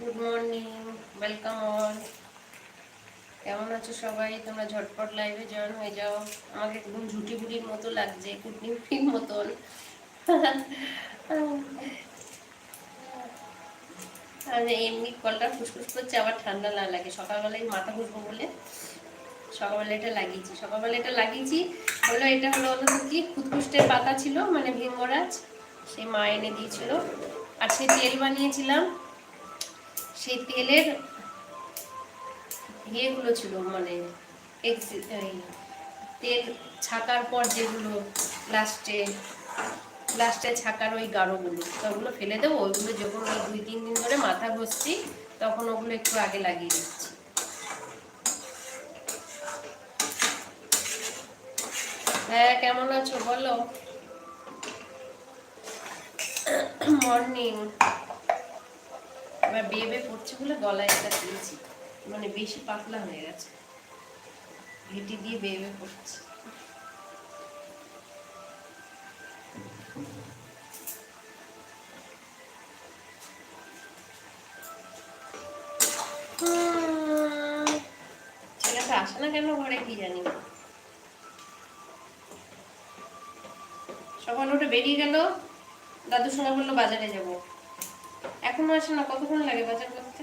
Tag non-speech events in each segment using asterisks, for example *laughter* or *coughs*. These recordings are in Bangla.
গুড মর্নিং ওয়েলকাম অল কেমন আছো সবাই? তোমরা ঝটপট লাইভে জয়েন হয়ে যাও। আমাকে একদম ঝুটি বুটির মতো লাগছে কুটনি ফুটির মতন এমনি কলটা ফুসফুস করছে, আবার ঠান্ডা না লাগে। সকালবেলায় মাথা ঘুরবো বলে সকালবেলা এটা লাগিয়েছি। সকালবেলা এটা লাগিয়েছি হলো এটা হলো হলো কি খুদকুষ্টের পাতা ছিল মানে ভীমরাজ সেই মা এনে দিয়েছিল। আর সেই তেল বানিয়েছিলাম। সেই তেলের ইয়েগুলো ছিল মানে তেল ছাকার পর যেগুলো লাস্টে লাস্টে ছাকার ওই গাঢ়গুলো ওগুলো ফেলে দেবো, ওইগুলো যখন ওই দুই, তিন দিন ধরে মাথা ঘষছি, তখন ওগুলো একটু আগে লাগিয়ে দিচ্ছি হ্যাঁ কেমন আছো বলো? *coughs* মর্নিং এবার বেয়ে পড়ছে বলে গলায় একটা দিয়েছি। মানে বেশি পাতলা হয়ে গেছে। ঘেটি দিয়ে বেয়ে পড়ছে আসে না কেন ঘরে কি জানি। সকাল উঠে বেরিয়ে গেল। দাদুর সঙ্গে বলল, বাজারে যাব। এখনও আসে না কতক্ষণ লাগে বাজার করতে?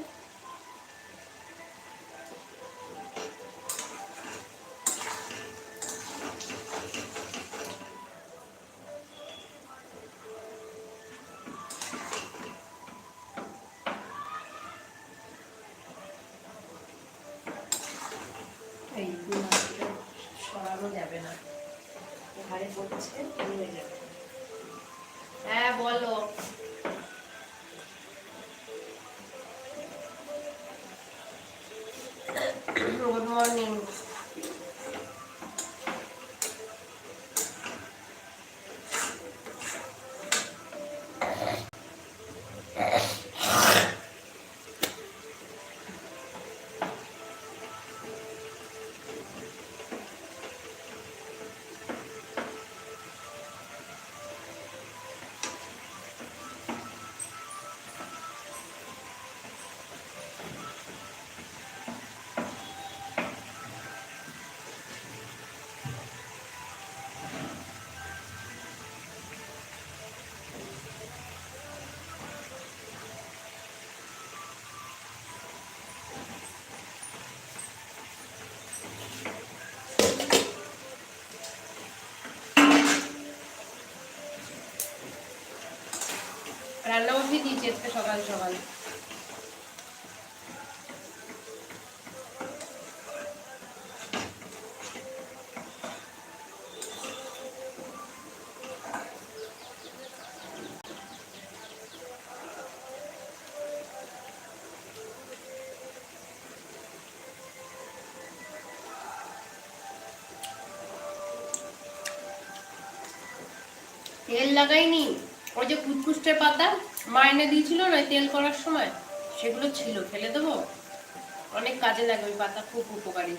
সরানো যাবে না। ঘাড়ে পড়ছে নিয়ে যাবে। হ্যাঁ বলো। গুড মর্নিং রান্না বসিয়ে দিয়েছি আজকে সকাল সকাল তেল লাগাইনি ওই যে কুচকুচটে পাতা মা এনে দিয়েছিল না তেল করার সময়? সেগুলো ছিল, ফেলে দেবো? অনেক কাজে লাগে ওই পাতা খুব উপকারী।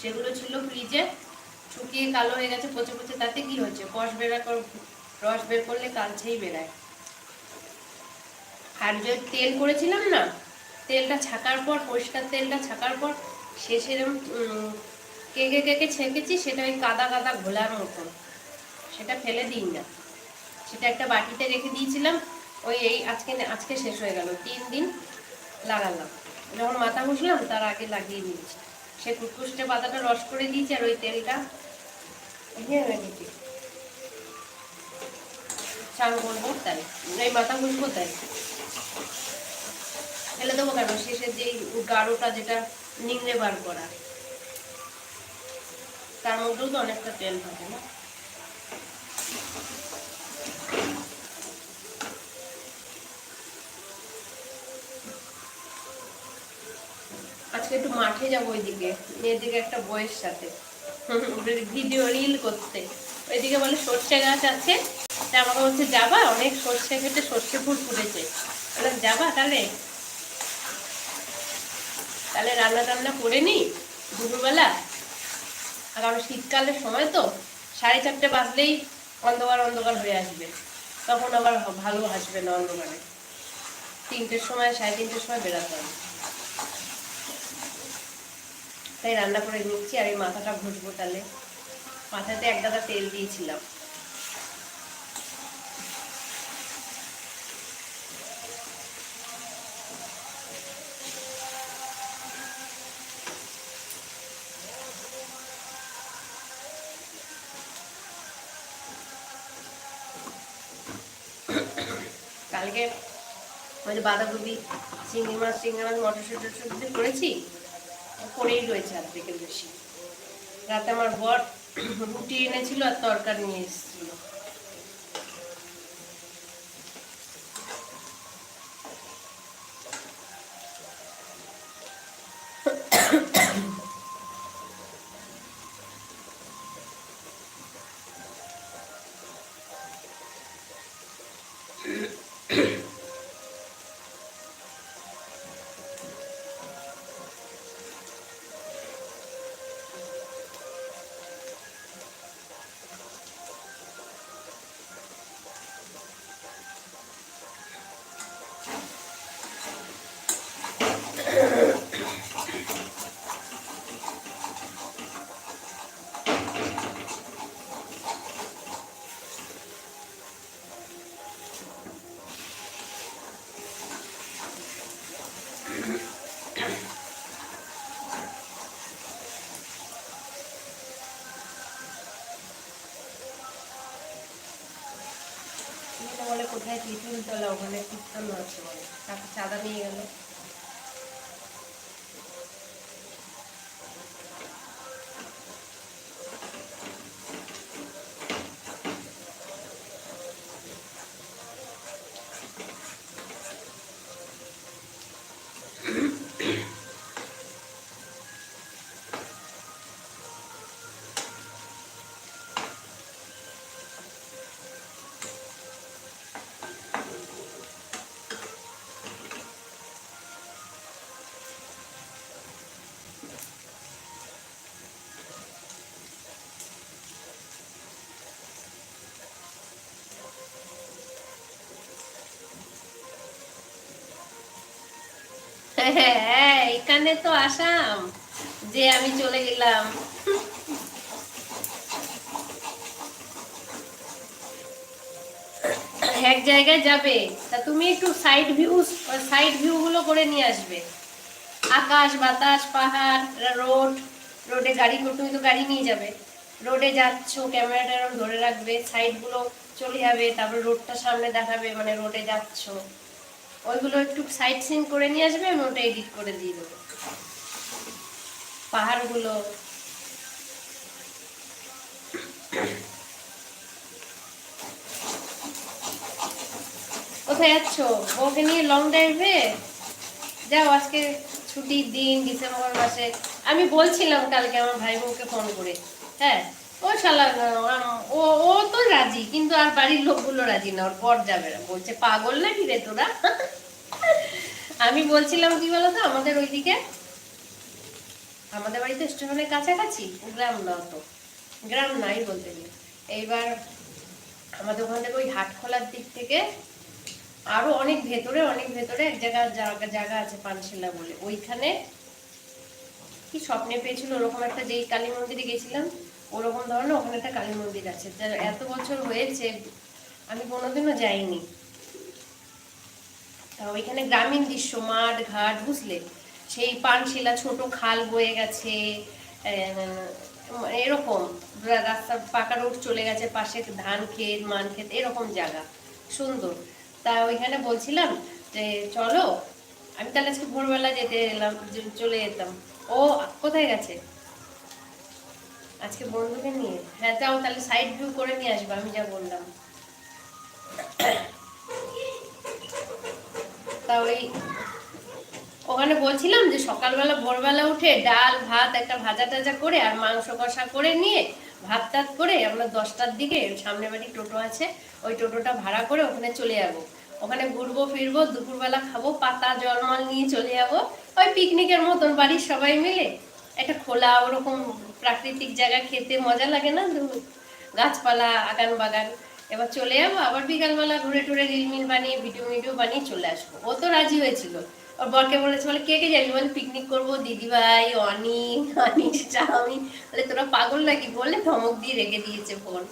সেগুলো ছিল ফ্রিজে, শুকিয়ে কালো হয়ে গেছে পচে পচে, তাতে কি হচ্ছে? কষ বেরা রস বের করলে কালছেই বেরায়। আর যে তেল করেছিলাম না, তেলটা ছাকার পর, পরিষ্কার তেলটা ছাকার পর শেষের কেকে কেকে ছেঁকেছি, সেটা ওই কাদা কাদা ঘোলার মতন। সেটা ফেলে দিই না। সেটা একটা বাটিতে রেখে দিয়েছিলাম। ওই এই আজকে আজকে শেষ হয়ে গেল। তিন দিন লাগালাম। যখন মাথা ঘষলাম, তার আগে লাগিয়ে নিয়েছি। সে কুটকুষ্টে পাতাটা রস করে দিয়েছি আর ওই তেলটা গেছে চান করব তাই। এই মাথা ঘষবো তাই। ফেলে দেবো কেন? শেষের যে গাঢ়টা যেটা নিংড়ে বার করা, তার মধ্যেও তো অনেকটা তেল থাকে না? একটু মাঠে যাব ওইদিকে। মেয়েদিকে একটা বইয়ের সাথে। ভিডিও রিল করতে। ওইদিকে বলে সর্ষে গাছ আছে। আমাকে বলছে, যাবা? অনেক সর্ষে খেতে সর্ষে ফুল ফুটেছে। বললাম যাবা তাহলে? তাহলে রান্না টান্না করে নি দুপুরবেলা। আর কারণ শীতকালের সময় তো, সাড়ে চারটে বাজলেই অন্ধকার অন্ধকার হয়ে আসবে। তখন আবার ভালো আসবে না অন্ধকারে। তিনটের সময়, সাড়ে তিনটের সময় বেরোতে হবে। তাই রান্না করে নিচ্ছি আর এই মাথাটা ঘষবো তাহলে। মাথাতে এক গাদা তেল দিয়েছিলাম। কালকে ওই বাঁধাকপি, চিংড়ি মাছ চিংড়ি মাছ, মটরশুটি করেছি? করেই রয়েছে আর থেকে বেশি রাতে আমার বর রুটি এনেছিল আর তরকারি নিয়ে এসেছিল। বলে কোথায় টিফিন তলা ওখানে টিফিন আছে। বলে তারপর চাঁদা নিয়ে গেল। হ্যাঁ এখানে তো আসাম, যে আমি চলে গেলাম। এক জায়গায় যাবে, তা তুমি একটু সাইড ভিউ সাইড ভিউ গুলো করে নিয়ে আসবে। আকাশ, বাতাস, পাহাড় রোড রোডে গাড়ি, তুমি তো গাড়ি নিয়ে যাবে। রোডে যাচ্ছ ক্যামেরাটা ধরে রাখবে সাইডগুলো চলে যাবে, তারপর রোডটা সামনে দেখাবে মানে রোডে যাচ্ছ। ওইগুলো একটু সাইড সিন করে নিয়ে আসবে আমি ওটা এডিট করে দিয়ে দেবো। পাহাড়গুলো। কোথায় যাচ্ছ? বউকে নিয়ে লং ড্রাইভে যাও, আজকে ছুটির দিন, ডিসেম্বর মাসে। আমি বলছিলাম কালকে আমার ভাই বউকে ফোন করে হ্যাঁ? ও ও ও তো রাজি, কিন্তু আর বাড়ির লোকগুলো রাজি না, ওর যাবে বলছে, পাগল রে তোরা? আমি বলছিলাম, কি বলতো, আমাদের ওইদিকে, আমাদের স্টেশনের কাছাকাছি, গ্রাম না তো গ্রাম নাই বলতে গেলে। এইবার আমাদের ওখান থেকে ওই হাট খোলার দিক থেকে আরও অনেক ভেতরে অনেক ভেতরে এক জায়গা জায়গা আছে পানশিলা বলে। ওইখানে কি স্বপ্নে পেয়েছিল, ওরকম একটা যেই কালী মন্দিরে গেছিলাম ওরকম ধরনের ওখানে একটা কালী মন্দির আছে। যা এত বছর হয়েছে, আমি কোনোদিনও যাইনি। তা ওইখানে গ্রামীণ দৃশ্য, মাঠ, ঘাট, বুঝলে? সেই পানশিলা, ছোট খাল বয়ে গেছে এরকম। রাস্তা পাকা রোড চলে গেছে, পাশে ধান ক্ষেত, মান ক্ষেত, এরকম জায়গা। সুন্দর। তা ওইখানে বলছিলাম যে, চলো, আমি তাহলে আজকে ভোরবেলা যেতে এলাম চলে যেতাম। ও, কোথায় গেছে? আজকে বন্ধুকে নিয়ে। হ্যাঁ তাও তাহলে সাইড ভিউ করে নিয়ে আসব, আমি যা বললাম। তা ওই ওখানে বলছিলাম যে সকালবেলা, ভোরবেলা উঠে ডাল, ভাত একটা ভাজা টাজা করে আর মাংস কষা করে নিয়ে ভাত টাত করে আমরা দশটার দিকে, সামনে বাড়ি টোটো আছে, ওই টোটোটা ভাড়া করে ওখানে চলে যাব। ওখানে ঘুরবো, ফিরবো, দুপুরবেলা খাব, পাতা, জলমল নিয়ে চলে যাব। ওই পিকনিকের মতন বাড়ির সবাই মিলে। একটা খোলা ওরকম প্রাকৃতিক জায়গা খেতে মজা লাগে না? গাছপালা আগান বাগান এবার চলে যাব আবার বিকালবেলা ঘুরে টুরে রিলমিল বানিয়ে ভিডিও ভিডিও বানিয়ে চলে আসব। ও তো রাজি হয়েছিল। ওর বরকে বলেছে বলে কে কে যাবি? বলে পিকনিক করব দিদিভাই অনি অনিশা আমি বলে তোরা পাগল নাকি? বলে ধমক দিয়ে রেখে দিয়েছে ফোন।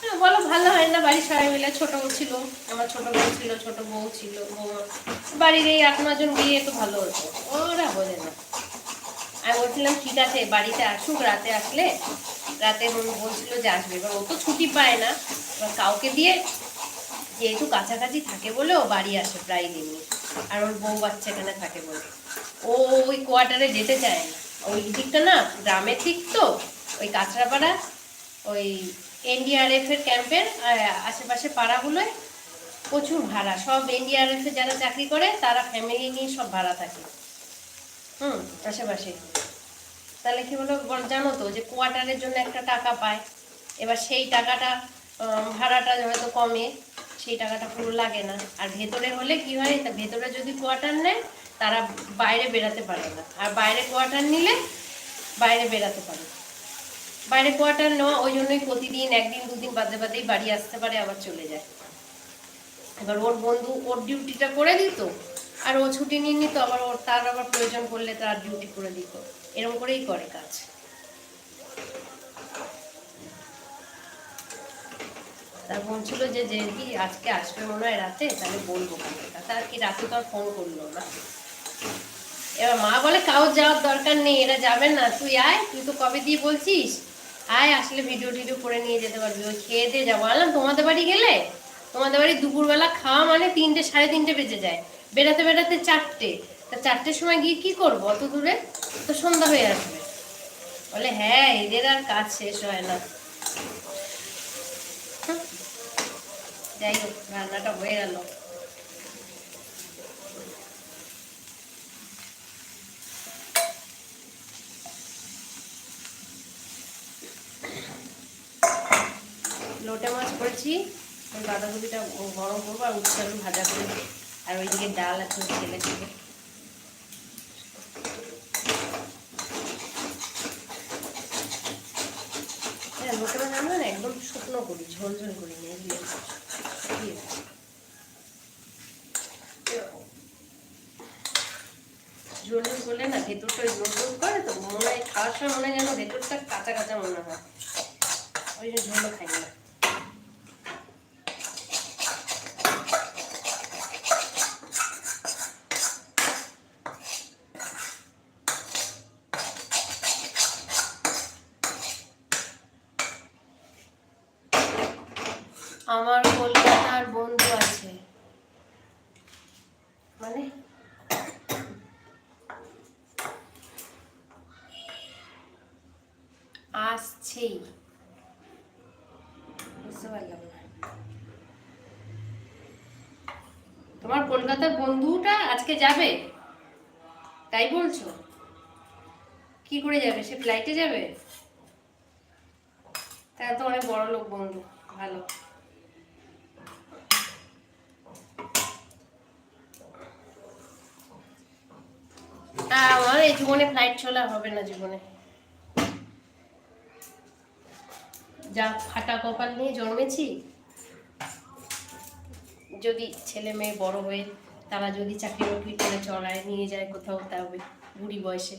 হ্যাঁ, বলো ভালো হয় না? বাড়ির সবাই মিলে ছোট ছিল। আমার ছোট বউ ছিল ছোট বউ ছিল বৌমা বাড়ির এই আট নজন বিয়ে তো ভালো হতো। ওরা বোঝে না। আমি বলছিলাম, ঠিক আছে, বাড়িতে আসুক, রাতে আসলে। রাতে বলছিল যে আসবে। এবার ও তো ছুটি পায় না। এবার কাউকে দিয়ে যেহেতু কাছাকাছি থাকে বলে ও বাড়ি আসে প্রায় দিনই। আর ওর বউ বাচ্চা এখানে থাকে বলে। ও ওই কোয়ার্টারে যেতে চায় না। ওই দিকটা না গ্রামের দিক তো, ওই কাঁচরাপাড়া, ওই এনডিআরএফ এর ক্যাম্পের আশেপাশে পাড়াগুলোয় প্রচুর ভাড়া। সব এনডিআরএফ যারা চাকরি করে, তারা ফ্যামিলি নিয়ে সব ভাড়া থাকে। হুম আশেপাশে তাহলে কি বলো জানো তো যে কোয়ার্টারের জন্য একটা টাকা পায়, এবার সেই টাকাটা ভাড়াটা হয়তো কমে, সেই টাকাটা পুরো লাগে না। আর ভেতরে হলে কি হয়, তা ভেতরে যদি কোয়ার্টার নেয়, তারা বাইরে বেরাতে পারে না। আর বাইরে কোয়ার্টার নিলে, বাইরে বেরাতে পারে। বাইরে কোয়ার্টার নেওয়া, ওই জন্যই প্রতিদিন, একদিন, দুদিন বাদে বাদেই বাড়ি আসতে পারে, আবার চলে যায়। এবার ওর বন্ধু, ওর ডিউটিটা করে দিত আর ও ছুটি নিয়ে নিত আবার ওর তার আবার প্রয়োজন পড়লে তার ডিউটি করে দিত। এরকম করেই করে কাজ। তার বলছিল যে যে কি আজকে আসবে মনে হয় রাতে? তাহলে বলব তার কি রাতে তো আর ফোন করল না। এবার মা বলে কাউ যাওয়ার দরকার নেই, এরা যাবে না। তুই আয়, তুই তো কবে দিয়ে বলছিস? আয়, আসলে ভিডিও টিডিও করে নিয়ে যেতে পারবি। ওই খেয়ে দিয়ে যাব। বললাম, তোমাদের বাড়ি গেলে? তোমাদের বাড়ি দুপুরবেলা খাওয়া মানে তিনটে, সাড়ে তিনটে বেজে যায়। বেড়াতে বেড়াতে চারটে। তা চারটের সময় গিয়ে কি করব? অত দূরে? তো সন্ধ্যা হয়ে আসবে। বলে হ্যাঁ এদের আর কাজ শেষ হয় না। যাই হোক, রান্নাটা হয়ে গেল। লোটে মাছ করেছি। বাঁধাকপিটা গরম করব আর উচ্ছে ভাজা করে আর ওইদিকে ডাল আছে ছেলে থেকে। হ্যাঁ শুকনো করি ঝোল ঝোল করি না। ঝোল ঝোল না, ভেতরটা ঝোল ঝোল করে তো, মনে হয় খাওয়ার সময় মনে হয় যেন ভেতরটা কাঁচা কাঁচা মনে হয়। ওই জন্য ঝোলও খাই না আমার কলকাতার বন্ধু আছে মানে না তোমার কলকাতার বন্ধুটা আজকে যাবে? তাই বলছো? কি করে যাবে? সে ফ্লাইটে যাবে? তাহলে তো অনেক বড় লোক বন্ধু, ভালো। আমার এই জীবনে ফ্লাইট চলা হবে না জীবনে। যা ফাটা কপাল নিয়ে জন্মেছি? যদি ছেলে মেয়ে বড় হয়ে তারা যদি চাকরি বাকরি করে চড়ায় নিয়ে যায় কোথাও তবে বুড়ি বয়সে।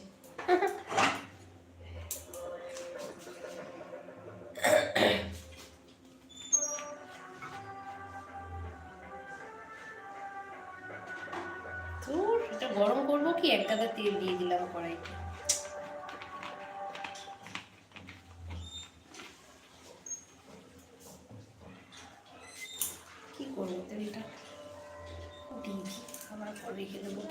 গরম করব কি? এক গাদা তেল দিয়ে দিলাম কড়াইতে। রেখে দেবো।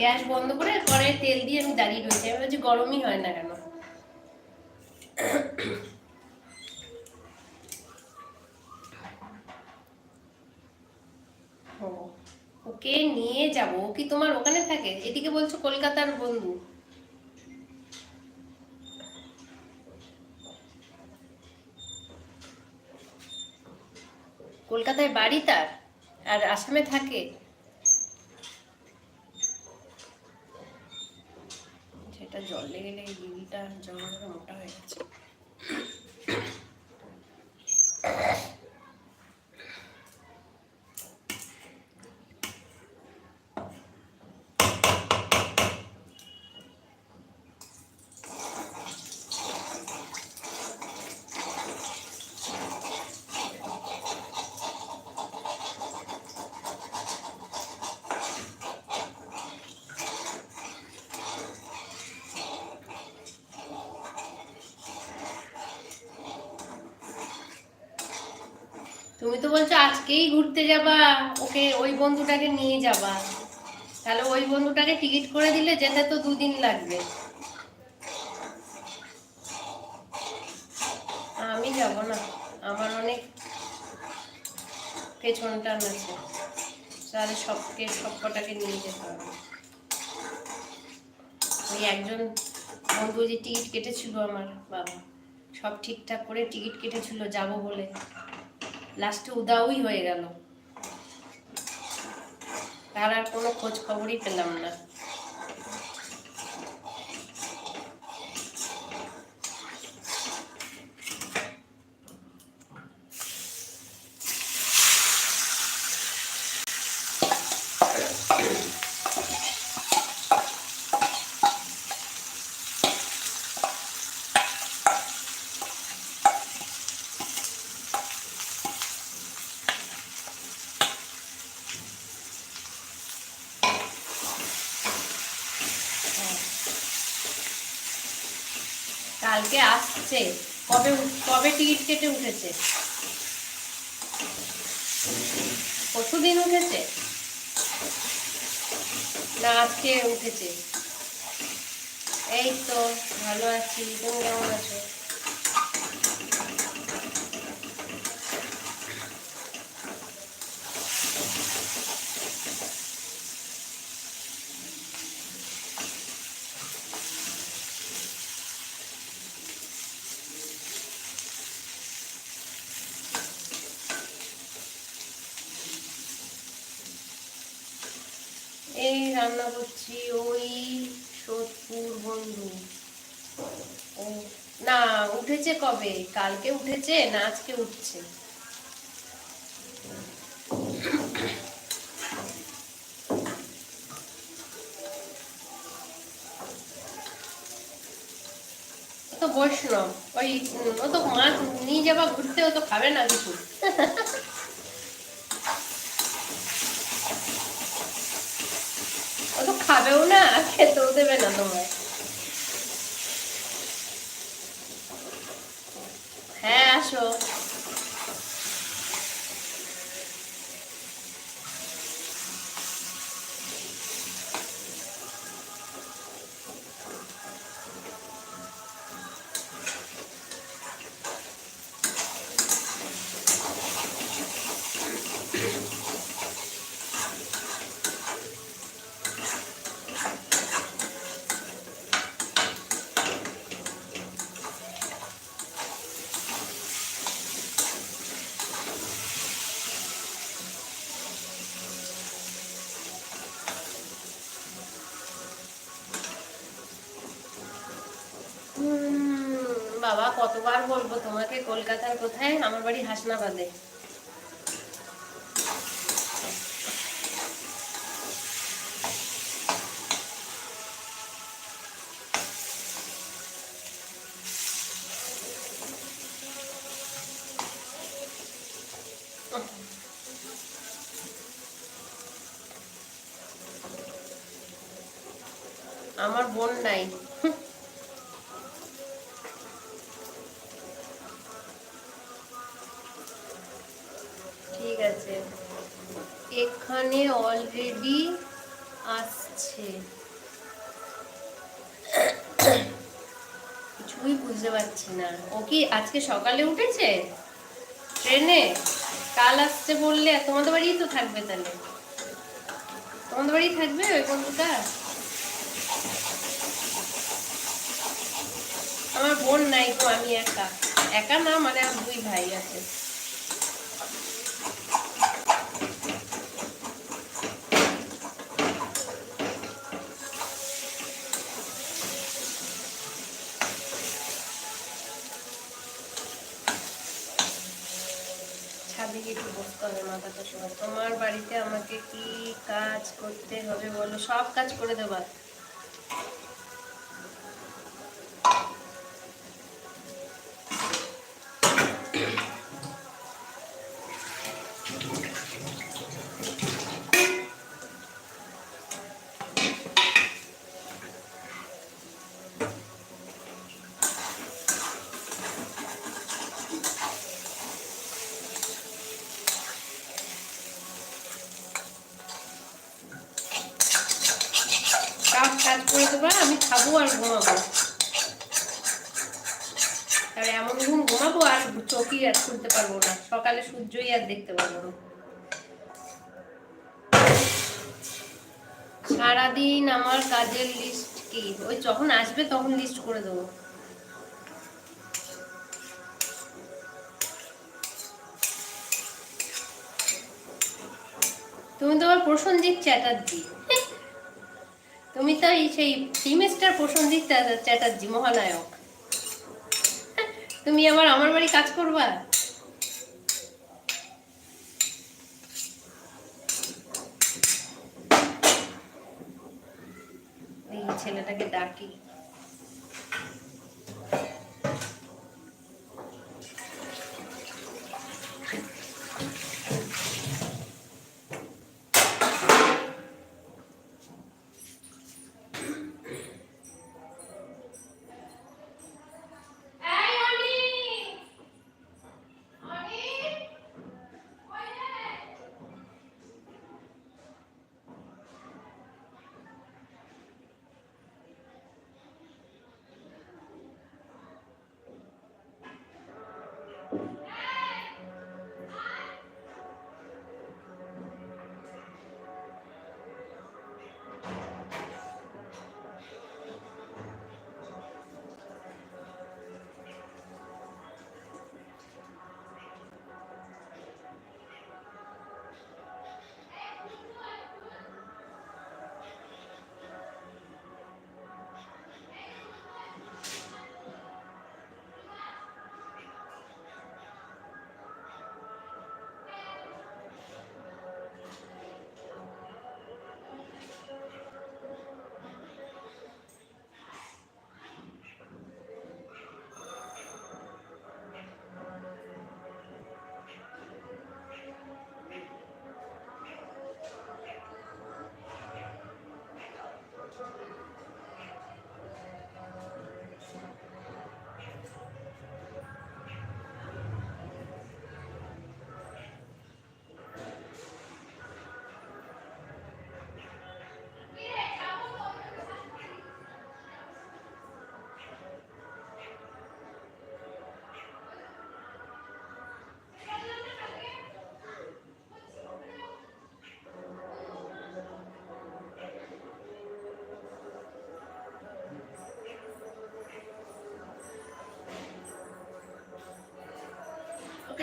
গ্যাস বন্ধ করে কড়াই তেল দিয়ে আমি দাঁড়িয়ে রয়েছি। আমি বলছি গরমই হয় না কেন? ওকে নিয়ে যাব। কি তোমার ওখানে থাকে? এদিকে বলছো কলকাতার বন্ধু। কলকাতায় বাড়ি তার? আর আসামে থাকে? সেটা জল লেগে লেগে গিলটা জল মোটা হয়ে গেছে। তুমি তো বলছো আজকেই ঘুরতে যাবা, ওকে ওই বন্ধুটাকে নিয়ে যাবা। তাহলে ওই বন্ধুটাকে টিকিট করে দিলে যেতে তো দুদিন লাগবে। আমি যাব না, আমার অনেক পেছন টান আছে। তাহলে সবকে, সব কটাকে নিয়ে যেতে হবে। ওই একজন বন্ধু যে টিকিট কেটেছিল আমার বাবা, সব ঠিকঠাক করে টিকিট কেটেছিল, যাব বলে। লাস্টে উদাওই হয়ে গেল। তার আর কোনো খোঁজ খবরই পেলাম না। কালকে আসছে। কবে কবে টিকিট কেটে উঠেছে? দিন উঠেছে? না, আজকে উঠেছে। এই তো, ভালো আছি। তুমি কেমন আছো এই রান্না করছি ওই সোদপুর বন্ধু ও না উঠেছে কবে? কালকে উঠেছে, না আজকে উঠছে? তো বৈষ্ণব, ওই, ও তো মাছ নিয়ে যাবা, ঘুরতে ও তো খাবে না কিছু। ও তো খাবেও না খেতেও দেবে না তোমায় হ্যাঁ আসো হুম, বাবা কতবার বলব তোমাকে কলকাতার কোথায়? আমার বাড়ি হাসনাবাদে। আমার বোন নাই ঠিক আছে এখানে অলরেডি আসছে। কিছুই বুঝতে পারছি না। ও কি আজকে সকালে উঠেছে? ট্রেনে? কাল আসছে বললে? তোমাদের বাড়িই তো থাকবে তাহলে। তোমাদের বাড়ি থাকবে ওই বন্ধুটা? আমার বোন নাই তো, আমি একা। একা না মানে দুই ভাই আছে ছাদে গিয়ে একটু হবে মাথাটা তোমার বাড়িতে আমাকে কি কাজ করতে হবে বলো? সব কাজ করে দেবা সব কাজ করে আমি খাব আর ঘুমাবো। এমন ঘুম ঘুমাবো আর চোখই আর পারব না। সকালে সূর্যই আর দেখতে পারব না। সারাদিন আমার কাজের লিস্ট কি? ওই যখন আসবে তখন লিস্ট করে দেবো। তুমি তো আবার প্রসঞ্জিৎ চ্যাটার্জি। তুমি তো এই সেই সিমেস্টার প্রসঞ্জিৎ চ্যা- চ্যাটার্জি, মহানায়ক। তুমি আবার আমার বাড়ি কাজ করবা? এই ছেলেটাকে ডাকি।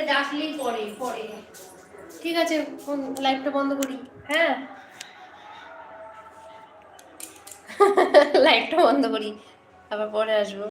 ডাকলেই পরে পরে। ঠিক আছে লাইভটা বন্ধ করি। হ্যাঁ? *laughs* লাইটটা বন্ধ করি, আবার পরে আসব।